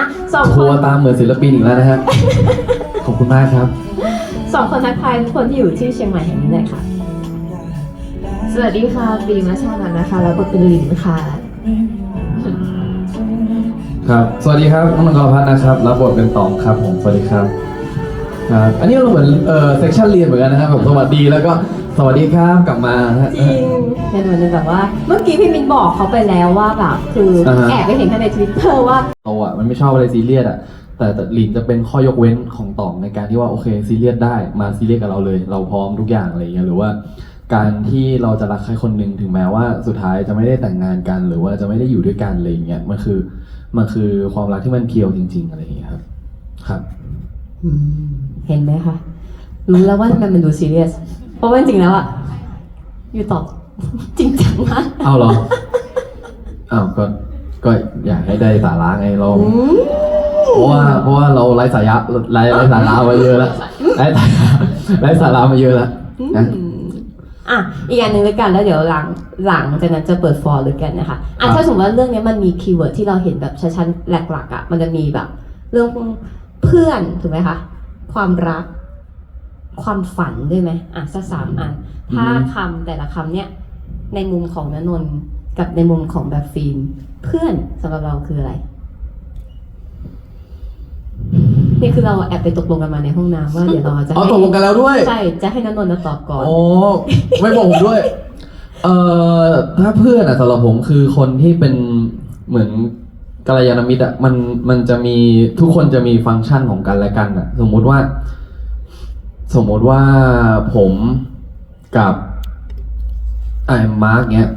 อะสองคทัวนร์ตามเหมือนศิลปินอีกแล้วนะฮะ ขอบคุณมากครับ สองคนทักทายทุกคนที่อยู่ที่เชียงใหม่แห่งนี้หน่อยค่ะ สวัสดีค่ะบีมาชานันนะคะ แล้วก็เป็นลินค่ะ ครับ สวัสดีครับน้องมังกรพัฒน์นะครับ รับบทเป็นตองครับผม สวัสดีครับ ครับ อันนี้เราเหมือนเอ่อเซสชันเรียนเหมือนกันนะครับผมสวัสดีแล้วก็ สวัสดีครับกลับมานะฮะ จริงเป็นเหมือนแบบว่า เมื่อกี้พี่มินบอกเขาไปแล้วว่าแบบคืออาฮะ แอบไปเห็นในทวิตเตอร์ว่า เราอะมันไม่ชอบอะไรซีเรียสอะแต่แต่หลินจะเป็นข้อยกเว้นของตองในการที่ว่าโอเคซีเรียสได้มาซีเรียสกับเราเลย เราพร้อมทุกอย่างอะไรอย่างเงี้ยหรือว่า การที่เราจะรักใครคนหนึ่งถึงแม้ว่าสุดท้ายจะไม่ได้แต่งงานกัน หรือว่าจะไม่ได้อยู่ด้วยกันอะไรอย่างเงี้ยมันคือมันคือความรักที่มันเพียวจริง ๆ อะไรอย่างเงี้ยครับ ครับอืมเห็นไหมคะ รู้แล้วว่าทำไมมันดูซีเรียส เพราะว่าจริงๆแล้วอะอยู่ตอบ จริงจังมากเอาเหรอ อ้าวก็ก็อยากให้ได้สาระไงเรา อืมเพราะว่าเพราะว่าเราไร้สาระไร้ไร้สาระมาเยอะแล้วไร้สาระไร้สาระมาเยอะแล้วนะอะอีกอันหนึ่งเลยกันแล้วเดี๋ยวหลังหลังจากนั้นจะเปิดฟอร์เลยกันนะคะอะครับถ้าสมมติว่าเรื่องนี้มันมีคีย์เวิร์ดที่เราเห็นแบบชัดๆหลักๆอะมันจะมีแบบ เรื่องเพื่อนถูกไหมคะ ความรัก ความฝันด้วยไหมอะสักสามอัน ถ้าคำแต่ละคำเนี่ยในมุมของนนนท์กับในมุมของแบบฟิล์มเพื่อนสำหรับเราคืออะไรนี่คือเราแอบไปตกลงกันมาในห้องน้ำว่าเดี๋ยวเราจะอ๋อให้ตกลงกันแล้วด้วยใช่จะให้นนนท์มาตอบก่อนโอ้ไม่บอกผมด้วย เอ่อถ้าเพื่อนอะสำหรับผมคือคนที่เป็นเหมือนกัลยาณมิตรอะมันมันจะมีทุกคนจะมีฟังก์ชันของกันและกันอะสมมุติว่า สมมติว่าผมกับไอ้มาร์กเนี้ย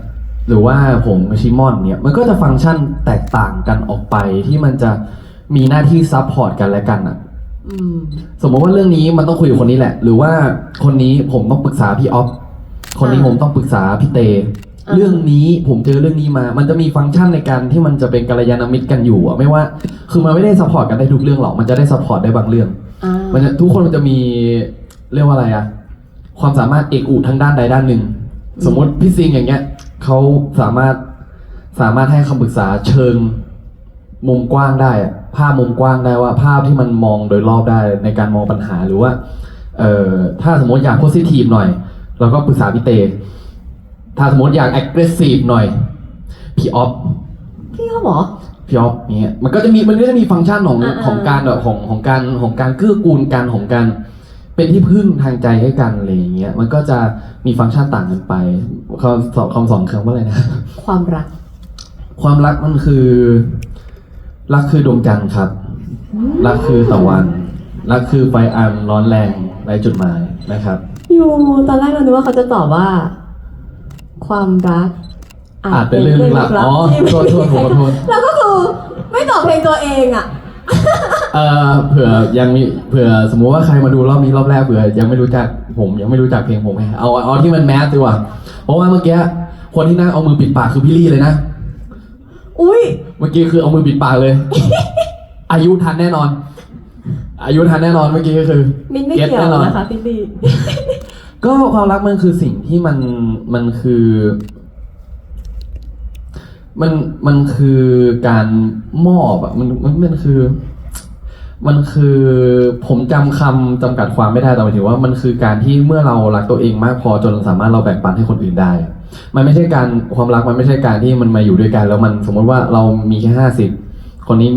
หรือว่าผมกับชิมอนเนี่ยมันก็จะฟังก์ชันแตกต่างกันออกไปที่มันจะมีหน้าที่ซับพอร์ตกันและกันอะอืมสมมติว่าเรื่องนี้มันต้องคุยกับคนนี้แหละ หรือว่าคนนี้ผมต้องปรึกษาพี่ออฟคนนี้อ่าผมต้องปรึกษาพี่เตอ่าเรื่องนี้ผมเจอเรื่องนี้มา มันจะมีฟังก์ชันในการที่มันจะเป็นกัลยาณมิตรกันอยู่อะไม่ว่า คือมันไม่ได้ซัพพอร์ตกันได้ทุกเรื่องหรอกมันจะได้ซัพพอร์ตได้บางเรื่องอ่ามันจะทุกคนมันจะมี เรียกว่าอะไรอะความสามารถเอกอุทางด้านใดด้านหนึ่ง สมมติพี่ซิงอย่างเงี้ยเขาสามารถสามารถให้คำปรึกษาเชิงมุมกว้างได้อะภาพมุมกว้างได้ว่าภาพที่มันมองโดยรอบได้ในการมองปัญหาหรือว่าเอ่อถ้าสมมติอยากโพสิทีฟหน่อย เราก็ปรึกษาพี่เต ถ้าสมมติอยาก aggressive หน่อยพี่ออฟพี่เขาบอกพี่ออฟเนี้ยมันก็จะมีมันก็จะมีฟังก์ชันของอ่าๆ ของการแบบของของการของการเกื้อกูลกันของการ เป็นที่พึ่งทางใจให้กันอะไรอย่างเงี้ยมันก็จะมีฟังก์ชันต่างกันไปคำสอนคำสอนคำว่าอะไรนะ ความรัก ความรักมันคือ รักคือดวงจันทร์ครับ รักคือตะวัน รักคือไฟอันร้อนแรงไร้จุดหมายนะครับ อยู่ตอนแรกเรานึกว่าเขาจะตอบว่า ความรักอาจเป็นเรื่องลึกลับอ๋อที่ไม่โทษโทษผมขอโทษแล้วก็คือไม่ตอบเพลงตัวเองอะ เอ่อเผื่อยังมีเผื่อสมมุติว่าใครมาดูรอบนี้รอบแรกเผื่อยังไม่รู้จักผมยังไม่รู้จักเพลงผมไงเอาเอาที่มันแมสดีกว่าเพราะว่าเมื่อกี้คนที่นั่งเอามือปิดปากคือพี่ลี่เลยนะอุ้ยเมื่อกี้คือเอามือปิดปากเลย อายุทันแน่นอน อายุทันแน่นอนเมื่อกี้ก็คือมินไม่ก็ตเกี่ยวแน่นอนนะคะพี่บีก็ความรักมันคือสิ่งที่มันมันคือ มันมันคือการมอบอะมันมันมันคือ มันคือผมจำคำจำกัดความไม่ได้แต่หมายถึงว่ามันคือการที่เมื่อเรารักตัวเองมากพอจนสามารถเราแบ่งปันให้คนอื่นได้ มันไม่ใช่การความรักมันไม่ใช่การที่มันมาอยู่ด้วยกัน แล้วมันสมมติว่าเรามีแค่ห้าสิบคนนี้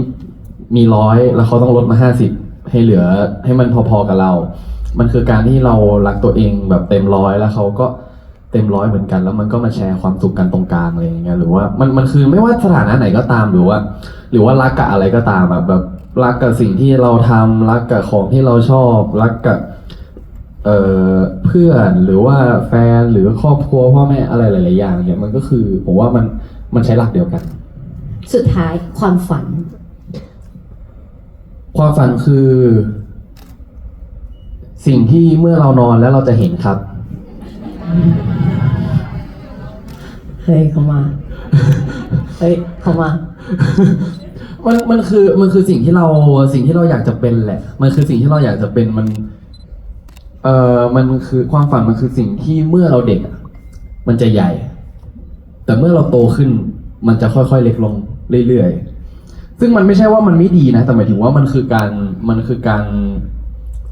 มีร้อยแล้วเขาต้องลดมาห้าสิบให้เหลือให้มันพอๆกับเรา มันคือการที่เรารักตัวเองแบบเต็มร้อยแล้วเขาก็ เต็มร้อยเหมือนกัน แล้วมันก็มาแชร์ความสุขกันตรงกลางอะไรอย่างเงี้ยหรือว่ามันมันคือไม่ว่าสถานะไหนก็ตามหรือว่า หรือว่ารักกับอะไรก็ตามแบบแบบรักกับสิ่งที่เราทำรักกับของที่เราชอบรักกับเอ่อเพื่อนหรือว่าแฟนหรือครอบครัวพ่อแม่อะไรหลาย ๆ อย่างเนี่ยมันก็คือผมว่ามันมันใช้หลักเดียวกัน สุดท้ายความฝัน ความฝันคือ สิ่งที่เมื่อเรานอนแล้วเราจะเห็นครับ เฮ้ยเขามา เฮ้ยเขามา มันมันคือมันคือสิ่งที่เราสิ่งที่เราอยากจะเป็นแหละ มันคือสิ่งที่เราอยากจะเป็นมัน เอ่อมันคือความฝันมันคือสิ่งที่เมื่อเราเด็กอะมันจะใหญ่ แต่เมื่อเราโตขึ้น มันจะค่อยๆเล็กลงเรื่อยๆซึ่งมันไม่ใช่ว่ามันไม่ดีนะ แต่หมายถึงว่ามันคือการมันคือการ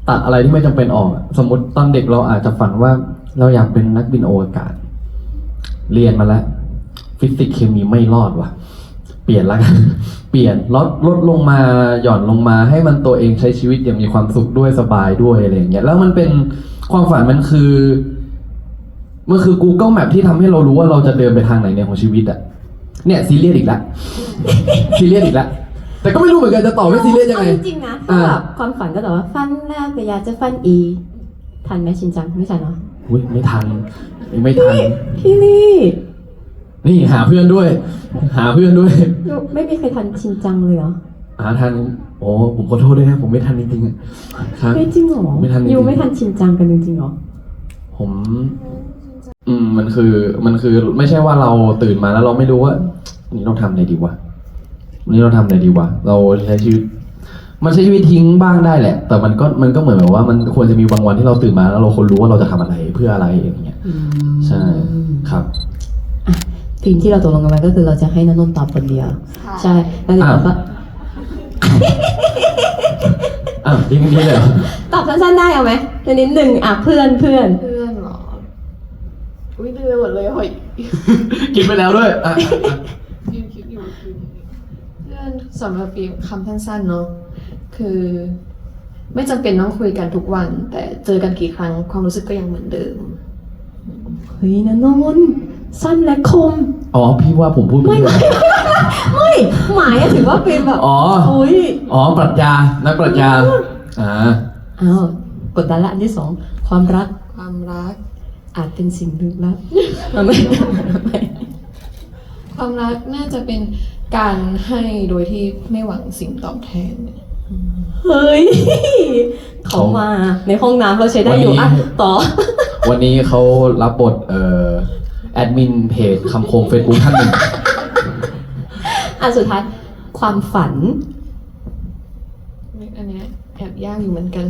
ตัดอะไรที่ไม่จำเป็นออกอะสมมติตอนเด็กเราอาจจะฝันว่า เราอยากเป็นนักบินอวกาศ เรียนมาแล้ว ฟิสิกส์เคมีไม่รอดว่ะ เปลี่ยนละกัน เปลี่ยนลดลดลงมาหย่อนลงมาให้มันตัวเองใช้ชีวิตอย่างมีความสุขด้วยสบายด้วยอะไรอย่างเงี้ยแล้วมันเป็นความฝันมันคือมันคือ Google Map ที่ทำให้เรารู้ว่าเราจะเดินไปทางไหนในของชีวิตอะเนี่ยซีเรียสอีกแล้วซีเรียสอีกแล้วแต่ก็ไม่รู้เหมือนกันจะตอบว่าซีเรียสยังไงอาจริงๆนะถ้าอ่าแบบความฝันก็แต่ว่าฟันแล้วก็อยากจะฟันอี ทันไหมชินจังไม่ทันเนาะ อุ้ยไม่ทันไม่ทัน พี่ลี่นี่หาเพื่อนด้วย หาเพื่อนด้วยไม่มีใครทันชินจังเลยเหรอหาทันโอ้ผมขอโทษด้วยนะผมไม่ทันจริงๆอะครับ ไม่จริงเหรอไม่ทันจริงๆ ยูไม่ทันชินจังกันจริงๆเหรอ ผม อืมมันคือมันคือไม่ใช่ว่าเราตื่นมาแล้วเราไม่รู้ว่านี่เราทำอะไรดีวะวันนี้เราทำอะไรดีวะเราใช้ชีวิต มันใช้ชีวิตทิ้งบ้างได้แหละ แต่มันก็มันก็เหมือนแบบว่ามันควรจะมีบางวันที่เราตื่นมาแล้วเราควรรู้ว่าเราจะทำอะไรเพื่ออะไรอย่างเงี้ย ใช่ครับทีมที่เราตกลงกันไว้ก็คือเราจะให้นนนท์ตอบคนเดียว ใช่แล้วเดี๋ยวอ้าวก็อะทิ้งนี้เลยเหรอตอบสั้นๆได้เอาไหมเดี๋ยวนิดหนึ่งอะเพื่อนเพื่อนเพื่อนเหรอ อุ้ยลืมไปหมดเลยหอยกินไปแล้วด้วยอะยืนคิดอยู่คือเพื่อนสำหรับปีคำสั้นๆเนาะ คือ ไม่จำเป็นต้องคุยกันทุกวัน แต่เจอกันกี่ครั้งความรู้สึกก็ยังเหมือนเดิมเฮ้ยนนนท์สั้นและคม อ๋อ พี่ว่าผมพูดไปไม่เรื่อยไม่หมายอะถือว่าเป็นแบบอ๋ออุ้ยอ๋อปรัชญานักปรัชญาอ่าอ้าวกดดันละอันที่สองความรักความรัก อาจเป็นสิ่งลึกลับเอาไม่ไม่ความรักน่าจะเป็นการให้โดยที่ไม่หวังสิ่งตอบแทน เฮ้ย เขามาในห้องน้ำเราใช้ได้อยู่วันนี้อะต่อ วันนี้เขารับบทเอ่อแอดมินเพจคำคมเฟซบุ๊กท่านหนึ่งอันสุดท้ายความฝัน อันเนี้ยแอบยากอยู่เหมือนกัน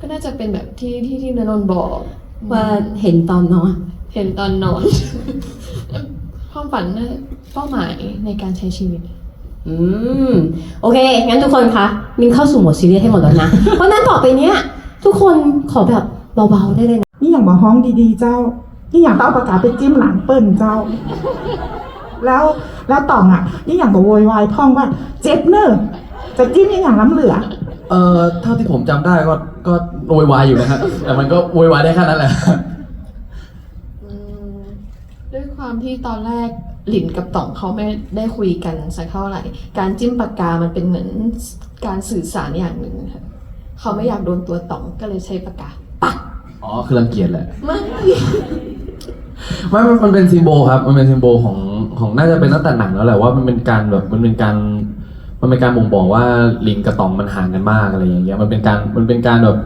ก็น่าจะเป็นแบบที่ที่ที่นนนท์บอก ว่าเห็นตอนนอน เห็นตอนนอน ความฝันน่ะเป้าหมายในการใช้ชีวิต อืม โอเค งั้นทุกคนคะมินเข้าสู่โหมดซีเรียสให้หมดแล้วนะ เพราะนั้นต่อไปเนี้ย ทุกคนขอแบบเบาๆได้เลยนะ นี่อย่างมาห้องดีๆเจ้า นี่อย่างต้องเอาปากกาไปจิ้มหลังเปิ้ลเจ้า แล้วแล้วต่องอะ นี่อย่างก็โวยวายพ่องว่า เจ็บเนอะจะจิ้มนี่อย่างล้ำเหลือ เอ่อเท่าที่ผมจำได้ก็ก็โวยวายอยู่นะฮะแต่มันก็โวยวายได้แค่นั้นแหละ อืมด้วยความที่ตอนแรก หลินกับต่องเขาไม่ได้คุยกันสักเท่าไหร่ การจิ้มปากกามันเป็นเหมือนการสื่อสารอย่างหนึ่งค่ะเขาไม่อยากโดนตัวต่องก็เลยใช้ปากกาปักอ๋อคือรังเกียจแหละไม่ไม่มันมันเป็นซิมโบลครับ มันเป็นซิมโบลของของน่าจะเป็นตั้งแต่หนังแล้วแหละว่ามันเป็นการแบบมันเป็นการมันเป็นการบ่งบอกว่าลิงกับตองมันห่างกันมากอะไรอย่างเงี้ยมันเป็นการมันเป็นการแบบ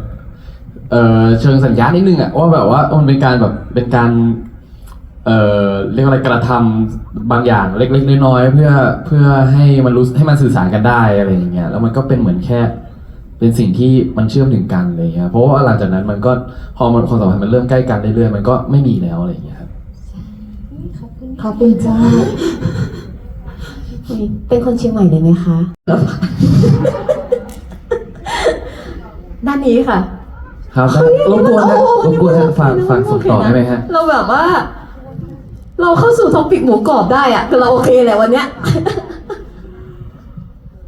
เออเชิงสัญญาณนิดนึงอะว่าแบบว่ามันเป็นการแบบเป็นการ เออเรียกว่าอะไรกระทำบางอย่างเล็กๆน้อยๆเพื่อเพื่อให้มันรู้ให้มันสื่อสารกันได้อะไรอย่างเงี้ยแล้วมันก็เป็นเหมือนแค่ เป็นสิ่งที่มันเชื่อมถึงกันอะไรอย่างเงี้ยเพราะว่าหลังจากนั้นมันก็พอมันความสัมพันธ์มันเริ่มใกล้กันเรื่อยๆมันก็ไม่มีแล้วอะไรอย่างเงี้ยครับขอบคุณเจ้า เป็นคนเชียงใหม่เลยไหมคะ ด้านนี้ค่ะ ครับได้รบกวนนะรบกวนนะฝากฝากส่งต่อได้ไหมฮะ เราแบบว่า เราเข้าสู่ท็อปิกหมูกรอบได้อะคือเราโอเคแหละวันเนี้ย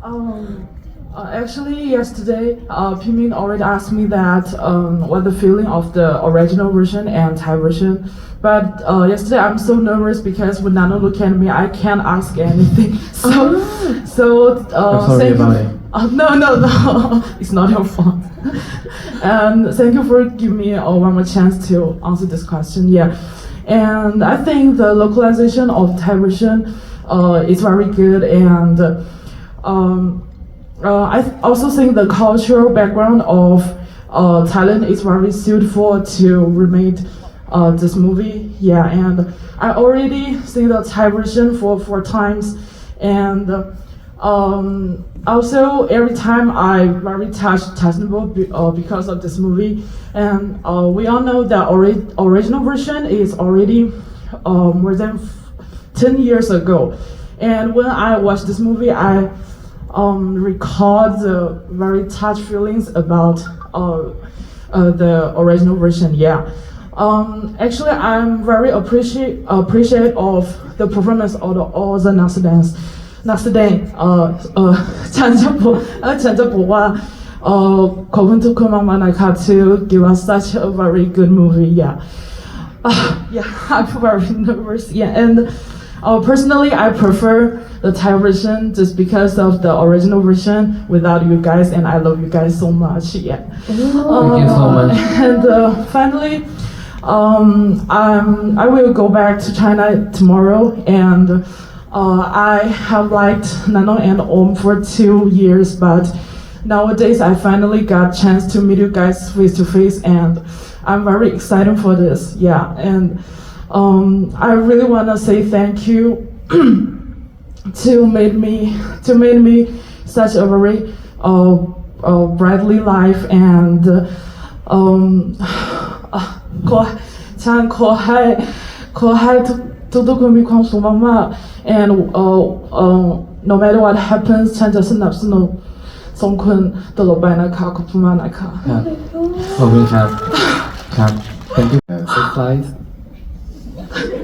Um, uh, actually, yesterday, uh, Pimin already asked me that um, what the feeling of the original version and Thai version. But uh, yesterday, I'm so nervous because when Nano look at me, I can't ask anything. So, so uh, I'm sorry thank about you. it. Uh, no, no, no, it's not your fault. and thank you for giving me uh, one more chance to answer this question. Yeah, and I think the localization of Thai version uh, is very good, and um, uh, I also think the cultural background of uh, Thailand is very suitable to remake uh, this movie. Yeah, and I already seen the Thai version for four times, and um, also every time I very touched be, uh, because of this movie. And uh, we all know that ori- original version is already uh, more than f- 10 years ago. And when I watched this movie, I um, the very touch feelings about uh, uh, the original version. Yeah. Um, actually, I'm very appreciate appreciate of the performance of the, all the next dance. Next day, uh, uh, ฉันจะบอกเออฉันจะบอกว่าเออขอบคุณทุกคนมากๆนะคะ to give us such a very good movie. Yeah. Uh, yeah, I'm very nervous. Yeah, and uh, personally, I prefer the Thai version just because of the original version without you guys, and I love you guys so much. Yeah. Thank you so much. And uh, finally, um, um, I will go back to China tomorrow, and uh, I have liked Nano and Om for two years, but nowadays I finally got chance to meet you guys face to face, and I'm very excited for this. Yeah, and um, I really wanna say thank you to make me to make me such a very uh, uh, brightly life and um อ่ะขอฉันขอให้ขอให้ ทุกทุกทุกคนมีความสุขมากๆ and uh, uh, no matter what happens ฉันจะสนับสนุนสองคนตลอดไปนะคะขอบคุณมากนะคะครับขอบคุณครับ ครับ thank you surprise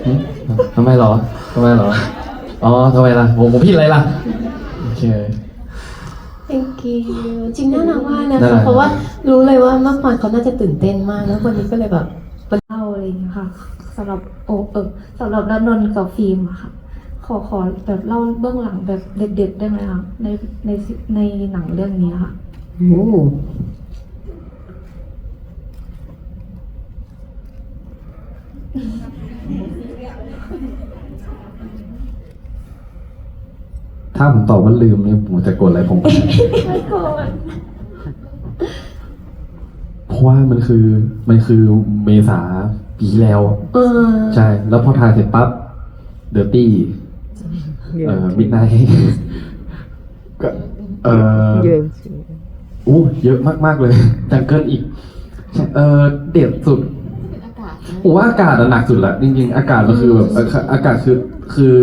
หึทำไมเหรอทำไมเหรอ อ๋อทำไมล่ะผมผมผิดอะไรล่ะ โอเค thank you จริงน่ารักมากนะน่ารัคะกเพราะว่ารู้เลยว่าเมื่อก่อนเขาน่าจะตื่นเต้นมาก แล้ววันนี้ก็เลยแบบเล่าอะไรอย่างเงี้ยค่ะ สำหรับโอเออสำหรับนันนนท์กับฟิล์มอะค่ะ ขอขอแบบเล่าเบื้องหลังแบบเด็ดๆได้ไหมคะในในในหนังเรื่องนี้ค่ะโอ้ถ้าผมตอบว่าลืมเนี่ยผมจะโกรธอะไรผม ไม่ก่อน เพราะว่ามันคือมันคือเมษาปีที่แล้ว เออใช่ แล้วพอถ่ายเสร็จปั๊บเดอร์ตี้เอ่อมิดไนท์ก็เอ่ออู้เยอะมากๆเลยจังเกิลอีก เอ่อเด็ดสุดเป็นอากาศนะผมว่าอากาศอะหนักสุดละจริงๆ อากาศมันคือแบบอาอากาศคือคือ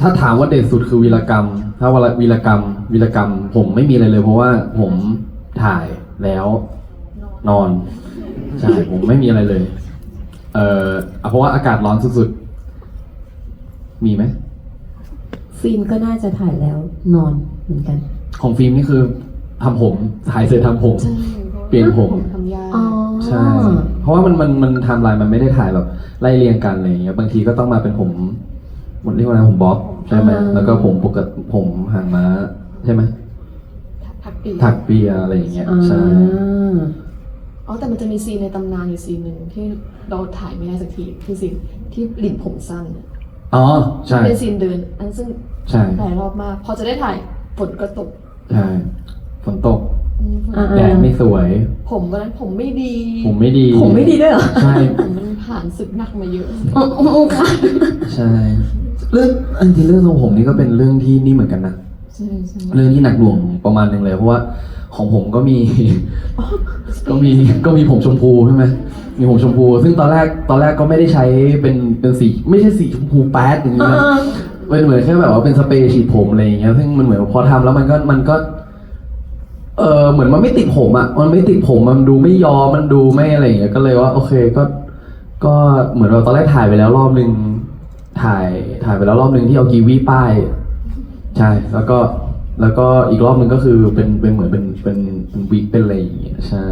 ถ้าถามว่าเด็ดสุดคือวีรกรรม ถ้าว่าวีรกรรม วีรกรรม ผมไม่มีอะไรเลย เพราะว่าผม ถ่ายแล้วนอน ใช่ ผมไม่มีอะไรเลย เอ่ออะเพราะว่าอากาศร้อนสุดๆ มีไหม ฟิล์มก็น่าจะถ่ายแล้วนอนเหมือนกัน ของฟิล์มนี่คือทำผมถ่ายเสร็จทำผม เปลี่ยนผม ทำยากอ๋อใช่ เพราะว่ามันมันมันไทม์ไลน์มันไม่ได้ถ่ายแบบไล่เรียงกันอะไรอย่างเงี้ย บางทีก็ต้องมาเป็นผมมันเรียกว่าอะไรผมบ๊อบใช่ไหม อ่า แล้วก็ผมปกติผมหางม้าใช่ไหมพัก ปีถักเปียอะไรอย่างเงี้ยอ่าใช่อ๋อแต่มันจะมีซีนในตำนานอยู่ซีนหนึ่งที่เราถ่ายไม่ได้สักทีคือซีนที่หลินผมสั้นอะอ๋อใช่เป็นซีนเดิน อันซึ่งใช่หลายรอบมากพอจะได้ถ่ายฝนก็ตกใช่ฝนตกอืมอ่าแดดไม่สวย ผมวันนั้นผมไม่ดีผมไม่ดีผมไม่ดีด้วยเหรอใช่ผมมันผ่านศึกหนักมาเยอะ อ๋ออ๋อค่ะ ใช่ เรื่องอันที่เรื่องของผมนี่ก็เป็นเรื่องที่นี่เหมือนกันนะ ใช่ใช่เรื่องที่หนักหน่วงประมาณหนึ่งเลยเพราะว่าของผมก็มี ก็มีก็มีผมชมพูใช่ไหมมีผมชมพู ซึ่งตอนแรกตอนแรกก็ไม่ได้ใช้เป็นเป็นสี ไม่ใช่สีชมพูแป๊ดอย่างนี้นะอ่าเป็นเหมือนแค่แบบว่าเป็นสเปรย์ฉีดผมอะไรอย่างเงี้ยซึ่งมันเหมือนพอทำแล้วมันก็มันก็ เออเหมือนมันไม่ติดผมอะมันไม่ติดผมมันดูไม่ยอมมันดูไม่อะไรอย่างเงี้ยก็เลยว่า โอเคก็ ก็เหมือนเราตอนแรกถ่ายไปแล้วรอบหนึ่งถ่ายถ่ายไปแล้วรอบหนึ่งที่เอากีวีป้าย ใช่ แล้วก็แล้วก็อีกรอบหนึ่งก็คือเป็นเป็นเหมือนเป็นเป็นเป็นวิกเป็นอะไรอย่างเงี้ยใช่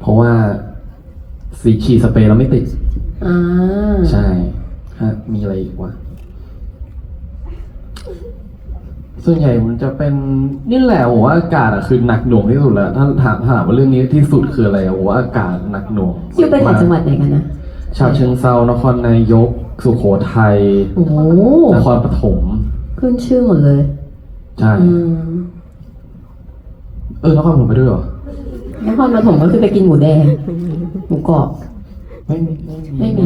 เพราะว่าสีฉีดสเปรย์แล้วไม่ติด อ่าใช่ฮะมีอะไรอีกวะส่วนใหญ่มันจะเป็นนี่แหละผมว่าอากาศอะคือหนักหน่วงที่สุดแล้วถ้าถามถามว่าเรื่องนี้ที่สุดคืออะไรอะผมว่าอากาศหนักหน่วงอยู่ไปถ่ายจังหวัดไหนกันนะ ชาวเชิงเซานครนายก สุโขทัยโอ้โหนครปฐม ขึ้นชื่อหมดเลย ใช่ อืมเออนครปฐมไปด้วยเหรอนครปฐมก็คือไปกินหมูแดง หมูกรอบ ไม่มีไม่มี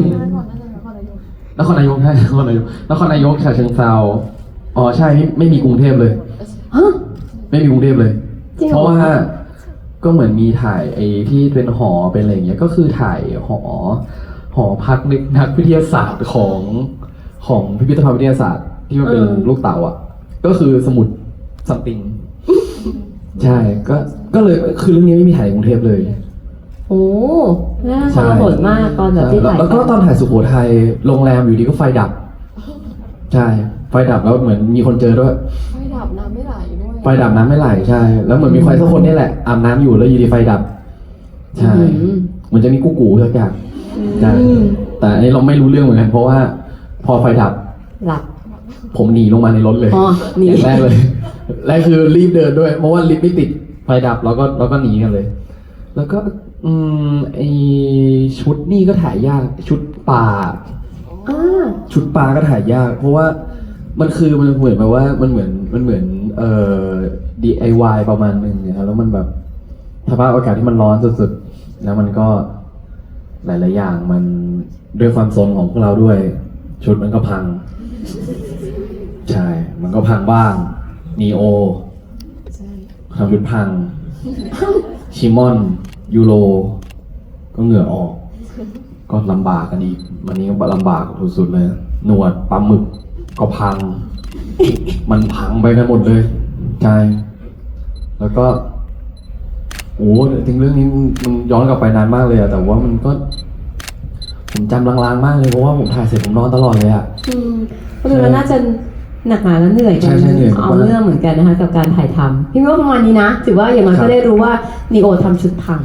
นครนายกใช่นครนายกนครนายกฉะเชิงเซาอ๋อใช่ไม่ไม่มีกรุงเทพเลย ฮะ ไม่มีกรุงเทพเลย จริงเหรอ เพราะว่าก็เหมือนมีถ่ายไอ้ที่เป็นหอเป็นอะไรอย่างเงี้ยก็คือถ่ายหอ หอพักนักนักวิทยาศาสตร์ของของพิพิธภัณฑ์วิทยาศาสตร์ ที่มันเป็นลูกเต่าอะ ก็คือสมุดสัมติง ใช่ ก็ก็เลยคือเรื่องนี้ไม่มีถ่ายในกรุงเทพเลยโอ้น่าใช่ทรหดมากตอนแบบที่แล้วถ่ายแล้วก็ตอนถ่ายสุโขทัยโรงแรมอยู่ดีก็ไฟดับ ใช่ ไฟดับแล้วเหมือนมีคนเจอด้วยไฟดับน้ำไม่ไหลด้วยไฟดับน้ำไม่ไหลใช่ แล้วเหมือนมีใครสักคนนี่แหละอาบน้ำอยู่แล้วอยู่ดีไฟดับ ใช่ อืมเหมือนจะมีกู้กูสักอย่างใช่อืมแต่อันนี้เราไม่รู้เรื่องเหมือนกันเพราะว่า พอไฟดับ หลับ ผมหนีลงมาในรถเลยอ๋อหนี อย่างแรกเลย แรกคือรีบเดินด้วย เพราะว่าลิฟต์ไม่ติดไฟดับแล้วก็เราก็หนีกันเลย แล้วก็ อืมไอชุดนี่ก็ถ่ายยาก ชุดป่า อ่า ชุดปลาก็ถ่ายยาก เพราะว่ามันคือมันเหมือนแบบว่ามันเหมือนมันเหมือนเอ่อ DIY ประมาณหนึ่งเนี่ยครับแล้วมันแบบสภาพอากาศที่มันร้อนสุดๆ แล้วมันก็หลาย ๆ อย่างมันด้วยความโซนของพวกเราด้วย ชุดมันก็พังใช่ มันก็พังบ้างนีโอทำชุดพัง ชิมอน ยูโร ก็เหงื่อออก ก็ลำบากกันอีก วันนี้ก็ลำบากสุดๆเลย หนวดปลาหมึกก็พัง มันพังไปกันหมดเลยใช่แล้วก็โอ้ถึงเรื่องนี้มันย้อนกลับไปนานมากเลยอะแต่ว่ามันก็ ผมจำลางๆมากเลยเพราะว่าผมถ่ายเสร็จผมนอนตลอดเลยอะอืมก็ดูแล้วน่าจะ หนักหนาและเหนื่อยกัใช่ใช่เหนื่อยเอามากเรื่องเหมือนกันนะคะกับการถ่ายทำพี่ว่าประมาณนี้นะถือว่าอย่างน้อยครัก็บได้รู้ว่านีโอทำชุดพัง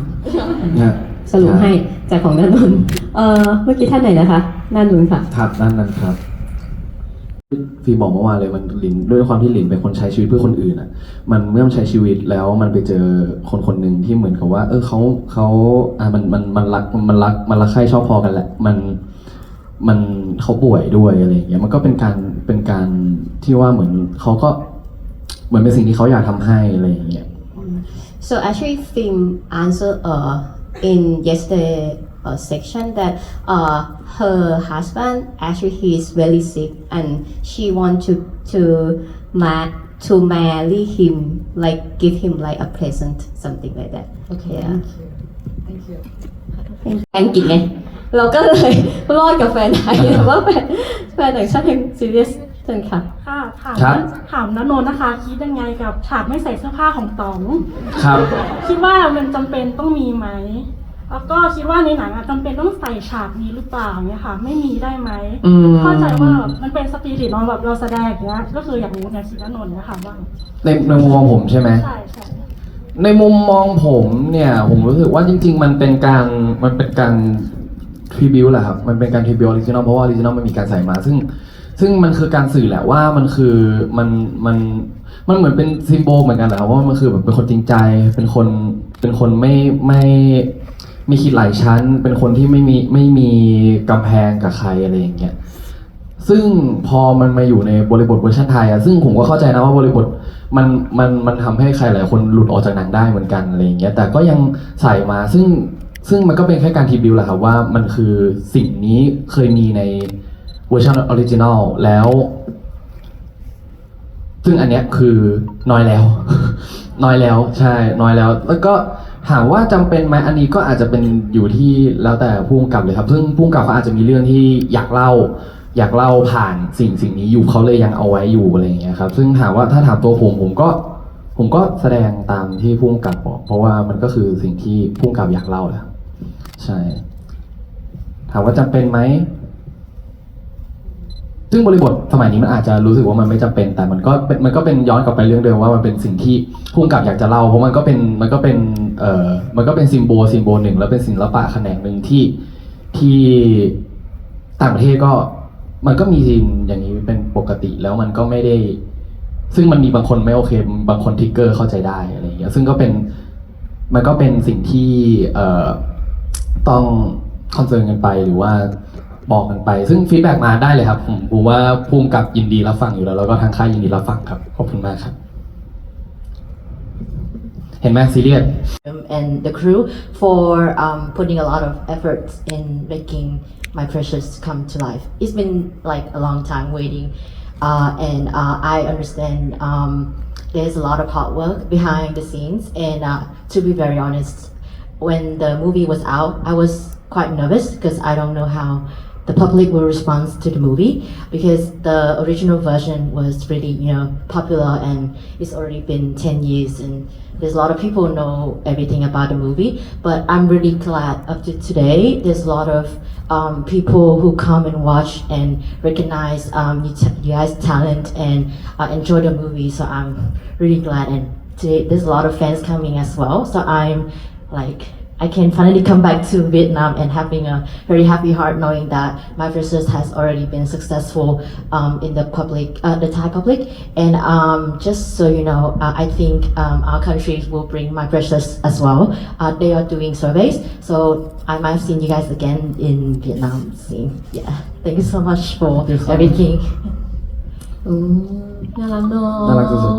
นะสรุปให้จากของด้านนนท์เอ่อเมื่อกี้ท่านไหนนะคะด้านนู้นค่ะครับนั่นนั่นครับฟีบอกเมื่อวานเลยมันหลินด้วยความที่หลินเป็นคนใช้ชีวิตเพื่อคนอื่นอะ มันเมื่อมันใช้ชีวิตแล้วมันไปเจอคนคนหนึ่งที่เหมือนกับว่า เออเขาเขาอ่ามันมันมันรักมันรักมันรักใคร่ชอบพอกันแหละ มันมันเขาป่วยด้วยอะไรอย่างเงี้ยมันก็เป็นการ เป็นการที่ว่าเหมือนเขาก็เหมือนเป็นสิ่งที่เขาอยากทำให้อะไรอย่างเงี้ย So actually, Film answered uh, in yesterday uh, section that uh, her husband actually he is very sick and she want to to ma- to marry him like give him like a present something like that. Okay. Yeah. Thank you อังกฤษไง เราก็เลยรอดกับแฟนไทยแต่ว่าแฟนแฟนต่างชาติยังซีเรียสเชิญค่ะ ค่ะถามครับ ถามนันนนท์นะคะ คิดยังไงกับฉากไม่ใส่เสื้อผ้าของต๋อง ครับ คิดว่ามันจำเป็นต้องมีไหม แล้วก็คิดว่าในหนังอะจำเป็นต้องใส่ฉากนี้หรือเปล่าเนี่ยค่ะ ไม่มีได้ไหม อืมเข้าใจว่าแบบมันเป็นสปิริตเนอะแบบเราแสดงอย่างเงี้ย ก็คืออยากรู้เนี่ยคิดนันนนท์นะคะว่าในในมุมมองผมใช่ไหม ใช่ใช่ในมุมมองผมเนี่ย ผมรู้สึกว่าจริง ๆ มันเป็นการมันเป็นการ ทริบิวแหละครับ มันเป็นการทริบิวออริจินอลเพราะว่าออริจินอลมันมีการใส่มา ซึ่งซึ่งมันคือการสื่อแหละว่ามันคือมันมันมันเหมือนเป็นซิมโบลเหมือนกันแหละครับว่ามันคือแบบเป็นคนจริงใจ เป็นคนเป็นคนไม่ไม่ไม่คิดหลายชั้น เป็นคนที่ไม่มีไม่มีกำแพงกับใครอะไรอย่างเงี้ยซึ่งพอมันมาอยู่ในบริบทเวอร์ชันไทยอะซึ่งผมก็เข้าใจนะว่าบริบทมันมันมันทำให้ใครหลายคนหลุดออกจากหนังได้เหมือนกันอะไรอย่างเงี้ยแต่ก็ยังใส่มาซึ่ง ซึ่งมันก็เป็นแค่การทีบิวแหละครับว่ามันคือสิ่งนี้เคยมีในเวอร์ชันออริจินอลแล้ว ซึ่งอันเนี้ยคือน้อยแล้ว น้อยแล้วใช่น้อยแล้ว แล้วก็ถามว่าจำเป็นไหมอันนี้ก็อาจจะเป็นอยู่ที่แล้วแต่ผู้กำกับเลยครับ ซึ่งผู้กำกับเขาอาจจะมีเรื่องที่อยากเล่า อยากเล่าผ่านสิ่งสิ่งนี้อยู่เขาเลยยังเอาไว้อยู่อะไรอย่างเงี้ยครับ ซึ่งถามว่าถ้าถามตัวผมผมก็ ผมก็แสดงตามที่ผู้กำกับบอกเพราะว่ามันก็คือสิ่งที่ผู้กำกับอยากเล่าแหละ ใช่ ถามว่าจำเป็นไหมซึ่งบริบทสมัยนี้มันอาจจะรู้สึกว่ามันไม่จำเป็น แต่มันก็มันก็เป็นย้อนกลับไปเรื่องเดิมว่ามันเป็นสิ่งที่ผู้กำกับอยากจะเล่าเพราะมันก็เป็นมันก็เป็นเอ่อมันก็เป็นซิมโบลซิมโบลหนึ่งแล้วเป็นศิลปะแขนงหนึ่งที่ที่ต่างประเทศก็มันก็มีซีนอย่างนี้เป็นปกติแล้วมันก็ไม่ได้ ซึ่งมันมีบางคนไม่โอเค บางคนทิกเกอร์เข้าใจได้อะไรอย่างเงี้ยซึ่งก็เป็นมันก็เป็นสิ่งที่เอ่อ ต้องคอนเซิร์นกันไปหรือว่าบอกกันไป ซึ่งฟีดแบ็กมาได้เลยครับ ผมผมว่าภูมิกับยินดีรับฟังอยู่แล้ว แล้วก็ทางค่ายยินดีรับฟังครับ ขอบคุณมากครับ เห็นไหมซีเรียส and the crew for um, putting a lot of effort in making my precious come to life. It's been like a long time waiting, uh, and uh, I understand um, there's a lot of hard work behind the scenes. And uh, to be very honest, when the movie was out, I was quite nervous because I don't know how the public will respond to the movie because the original version was really you know popular and it's already been 10 years and there's a lot of people know everything about the movie. But i'm really glad up to today there's a lot of um, people who come and watch and recognize um, you, t- you guys talent and uh, enjoy the movie. So i'm really glad and today there's a lot of fans coming as well. So i'm like I can finally come back to Vietnam and having a very happy heart knowing that my versus has already been successful um, in the public, uh, the Thai public. And um, just so you know, uh, I think um, our country will bring my precious as well. Uh, they are doing surveys, so I might have seen you guys again in Vietnam soon. Yeah, thank you so much for Thank you so much. everything. อืมน่ารักเนาะ น่ารักสุด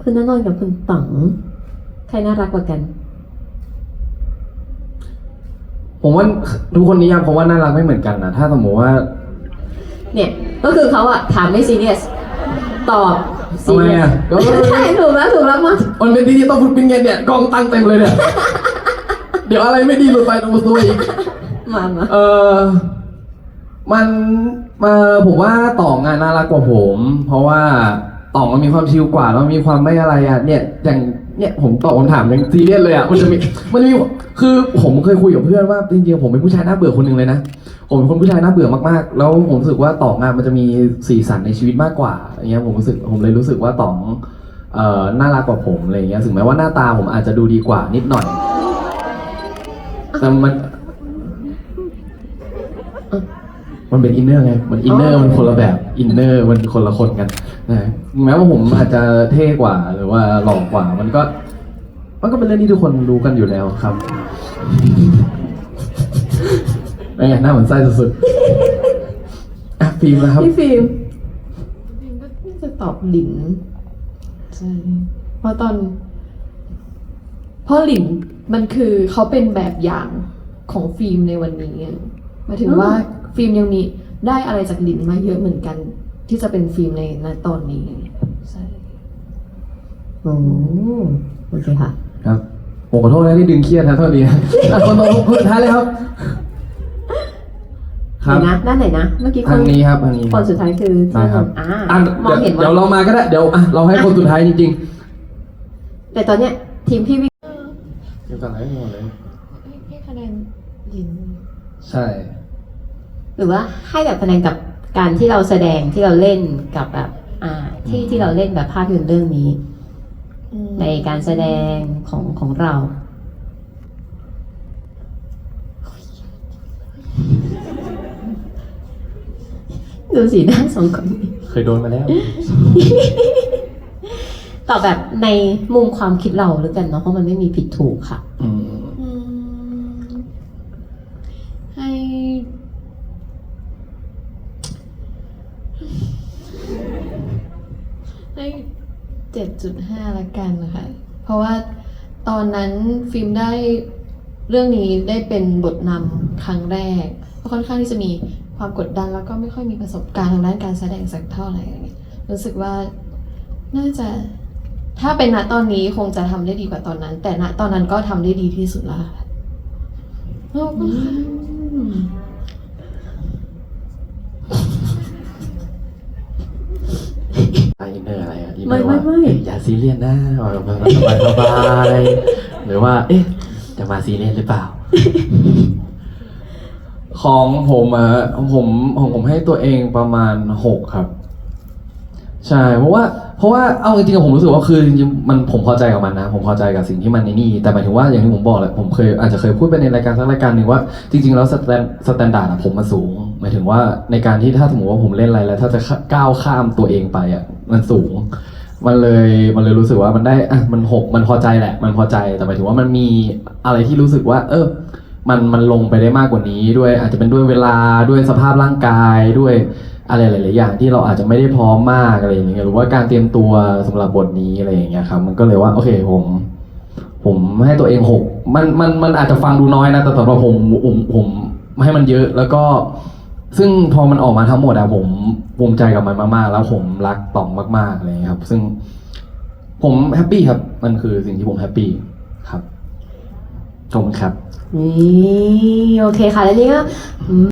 คุณน้านนท์กับคุณต๋อง ใครน่ารักกว่ากัน ผมว่าทุกคนนิยามผมว่าน่ารักไม่เหมือนกันนะถ้าสมมติว่าเนี่ยก็คือเขาอะถามไม่ซีเรียสตอบซีทำไมเรียอะสก็ใช่ถูกแล้วถูกแล้วมั้งมันเป็นดิจิตอลฟุตปิ้งไงเนี่ยกล้องตั้งเต็มเลยเนี่ย เดี๋ยวอะไรไม่ดีหลุดไปดูตัวอีก มามาเออมันมาผมว่าต่องงานน่ารักกว่าผม เพราะว่าต่องมันมีความชิลกว่าแล้วมีความไม่อะไรอะเนี่ยอย่าง เนี่ยผมตอบคำถามย่างซีเรียสเลยอะมันจะมีมันมีคือผมเคยคุยกับเพื่อนว่าจริงๆผมเป็นผู้ชายน่าเบื่อคนหนึ่งเลยนะผมเป็นคนผู้ชายน่าเบื่อมากๆ แล้วผมรู้สึกว่าต่องานมันจะมีสีสันในชีวิตมากกว่าอย่างเงี้ยผมรู้สึกผมเลยรู้สึกว่าต่องเอ่อน่ารักกว่าผมอะไรอย่างเงี้ยถึงแม้ว่าหน้าตาผมอาจจะดูดีกว่านิดหน่อยแต่มัน มันเป็นอินเนอร์ไง มันอินเนอร์มันคนละแบบ อินเนอร์มันคนละคนกันนะแม้ว่าผมอาจจะเท่กว่าหรือว่าหล่อกว่า มันก็ มันก็เป็นเรื่องที่ทุกคนรู้กันอยู่แล้วครับเป็นไงหน้าเหมือนไส้สุดๆอะฟิล์มนะครับ พี่ฟิล์มพิมก็น่าจะตอบหลินใช่เพราะตอนเพราะหลินมันคือเขาเป็นแบบอย่างของฟิล์มในวันนี้อะหมายถึงว่า ฟิล์มยังมีได้อะไรจากหลินมาเยอะเหมือนกัน ที่จะเป็นฟิล์มในในตอนนี้ใช่โอ้โอเคค่ะ ครับผมขอโทษนะที่ดึงเครียดนะโทษดีนะอะคนต่อคนสุดท้ายเลยครับคไหนรับนะนะด้านไหนนะ เมื่อกี้คทางนนี้ครับทางนี้คนสุดท้ายคือได้ครับอ่าอะมองเห็นเดี๋ยวว่าเรามาก็ได้ เดี๋ยวอะเราให้คนสุดท้ายจริงแต่ตอนเนี้ยทีมพี่วิๆเดี๋ยวก่อนเลยเดี๋ยวก่อนเลยให้คะแนนหลินใช่ หรือว่าให้แบบคะแนนกับการที่เราแสดงที่เราเล่นกับแบบอ่าที่ที่เราเล่นแบบภาพยนตร์เรื่องนี้อืมในการแสดงของของเรา ดูสีหน้าสองคนนี้เคยโดนมาแล้ว ตอบแบบในมุมความคิดเราแล้วกันเนาะเพราะมันไม่มีผิดถูกค่ะ 7.5 ละกันค่ะ เพราะว่าตอนนั้นฟิล์มได้เรื่องนี้ได้เป็นบทนำครั้งแรกก็ค่อนข้างที่จะมีความกดดันแล้วก็ไม่ค่อยมีประสบการณ์ทางด้านการแสดงสักเท่าไหร่รู้สึกว่าน่าจะถ้าเป็นณตอนนี้คงจะทำได้ดีกว่าตอนนั้น แต่ณตอนนั้นก็ทำได้ดีที่สุดละ ขอบคุณค่ะไออินเนอร์อะไรอะอินเนไม่อร์ไม่ว่าไม่เอ๊ะอย่าซีเรียสนะแบบสบายสบายๆหรือว่า เอ๊ะ จะมาซีเรียสหรือเปล่า ของผมอะของผมของผมให้ตัวเองประมาณหกครับ ใช่ เพราะว่า เพราะว่าเอาจริงๆผมรู้สึกว่าคือจริงๆมันผมพอใจกับมันนะ ผมพอใจกับสิ่งที่มันในนี่แต่หมายถึงว่าอย่างที่ผมบอกแหละผมเคยอาจจะเคยพูดไปในรายการสักรายการหนึ่งว่าจริงๆแล้วสแตนสแตนดาร์ดอะผมมาสูง หมายถึงว่าในการที่ถ้าสมมติว่าผมเล่นอะไรแล้ว ถ้าจะก้าวข้ามตัวเองไปอะ มันสูง มันเลยมันเลยรู้สึกว่ามันได้อะมันหกมันพอใจแหละ มันพอใจแต่หมายถึงว่ามันมีอะไรที่รู้สึกว่า เออมันมันลงไปได้มากกว่านี้ด้วยอาจจะเป็นด้วยเวลาด้วยสภาพร่างกายด้วยอะไรหลาย ๆ อย่างที่เราอาจจะไม่ได้พร้อมมากอะไรอย่างเงี้ยหรือว่าการเตรียมตัวสำหรับบทนี้อะไรอย่างเงี้ยครับมันก็เลยว่าโอเคผม ผมให้ตัวเองหกมันมันมันอาจจะฟังดูน้อยนะแต่สำหรับผมผมผมให้มันเยอะแล้วก็ ซึ่งพอมันออกมาทั้งหมดอะผมภูมิใจกับมันมากๆ แล้วผมรักต่องมากๆอะไรอย่างเลยครับ ซึ่งผมแฮปปี้ครับ มันคือสิ่งที่ผมแฮปปี้ครับขอบคุณครับ นี่โอเคค่ะ แล้วนี่ก็อืม